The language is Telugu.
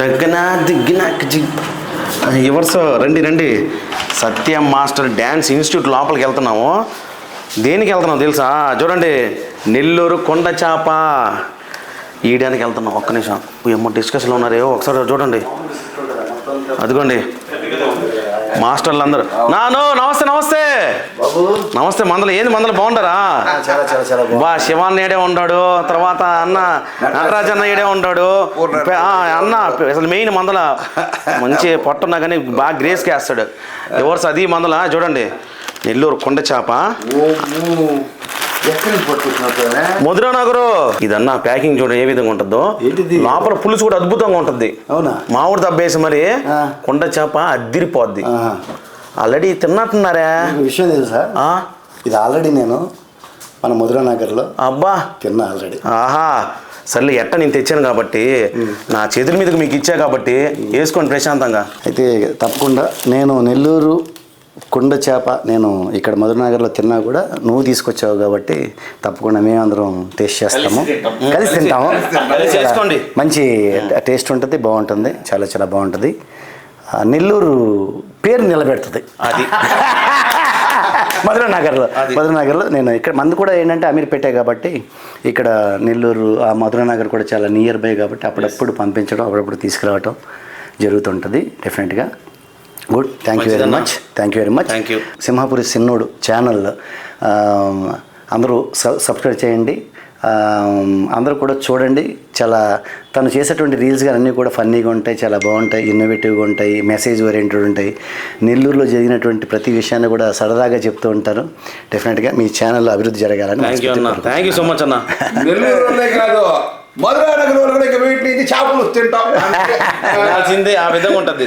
తగ్గినా దిగ్గినా ఎవరు ఇవర్స్ రండి రండి. సత్యం మాస్టర్ డ్యాన్స్ ఇన్స్టిట్యూట్ లోపలికి వెళ్తున్నాము. దేనికి వెళ్తున్నాం తెలుసా? చూడండి. నెల్లూరు కొండ చేప. ఈయడానికి వెళ్తున్నాం. ఒక్క నిమిషం. ఏమో డిస్కషన్లో ఉన్నారేమో ఒకసారి చూడండి. అదిగోండి. మాస్టర్లు అందరూ నాను నమస్తే నమస్తే. నమస్తే మందలు. ఏంది మందలు బాగుంటారా బాగుంది. బా శివాన్ ఏడే ఉంటాడు తర్వాత అన్న నటరాజన్న. ఏడే ఉంటాడు అన్న అసలు మెయిన్ మందల. మంచి పొట్టున్నా కానీ బాగా గ్రేస్కి వేస్తాడు ఎవరు అది మందల? చూడండి. నెల్లూరు కొండ చేప మధురా నగరు. ఇదన్నా ప్యాకింగ్ చూడండి ఏ విధంగా ఉంటుందో? లోపల పులుసు కూడా అద్భుతంగా ఉంటుంది. అవునా? మామిడి దబ్బేసి మరి. కొండ చేప అద్దిరిపోద్ది. ఆల్రెడీ తిన్నట్టున్నారా. విషయం తెలుసా? ఇది ఆల్రెడీ నేను మన మధురా నగర్లో అబ్బా. తిన్నా ఆల్రెడీ. ఆహా. సర్లే ఎట్ట నేను తెచ్చాను కాబట్టి నా చేతుల మీదకి మీకు ఇచ్చా కాబట్టి వేసుకోండి ప్రశాంతంగా. అయితే తప్పకుండా నేను నెల్లూరు కుండ చేప నేను ఇక్కడ మధురనగర్లో తిన్నా కూడా నువ్వు తీసుకొచ్చావు కాబట్టి తప్పకుండా మేమందరం టేస్ట్ చేస్తాము. కలిసి తింటాము. మంచి టేస్ట్ ఉంటుంది బాగుంటుంది చాలా చాలా బాగుంటుంది. నెల్లూరు పేరు నిలబెడుతుంది. అది. మధురనగర్లో. మధురనగర్లో నేను ఇక్కడ మంది కూడా ఏంటంటే అమీర్పేటే కాబట్టి ఇక్కడ నెల్లూరు ఆ మధురనగర్ కూడా చాలా నియర్ బై కాబట్టి అప్పుడప్పుడు పంపించడం అప్పుడప్పుడు తీసుకురావటం జరుగుతుంటుంది డెఫినెట్గా good thank you very. Much thank you very much Thank you. Simhapuri Sinnodu channel అందరూ సబ్ సబ్స్క్రైబ్ చేయండి. ఆ, అందరూ కూడా చూడండి. చాలా తను చేసేటువంటి రీల్స్ కానీ అన్నీ కూడా ఫన్నీగా ఉంటాయి చాలా బాగుంటాయి ఇన్నోవేటివ్గా ఉంటాయి మెసేజ్ ఓరియంటెడ్ ఉంటాయి. నెల్లూరులో జరిగినటువంటి ప్రతి విషయాన్ని కూడా సరదాగా చెప్తూ ఉంటారు. డెఫినెట్గా మీ ఛానల్ అభివృద్ధి జరగాలని థ్యాంక్ యూ అన్న. థ్యాంక్ యూ సో మచ్ అన్న. కాదు మధురా నగర్ వాళ్ళు కూడా ఇక వీటి నుంచి చేపలు తింటాం. ఆ విధంగా ఉంటుంది.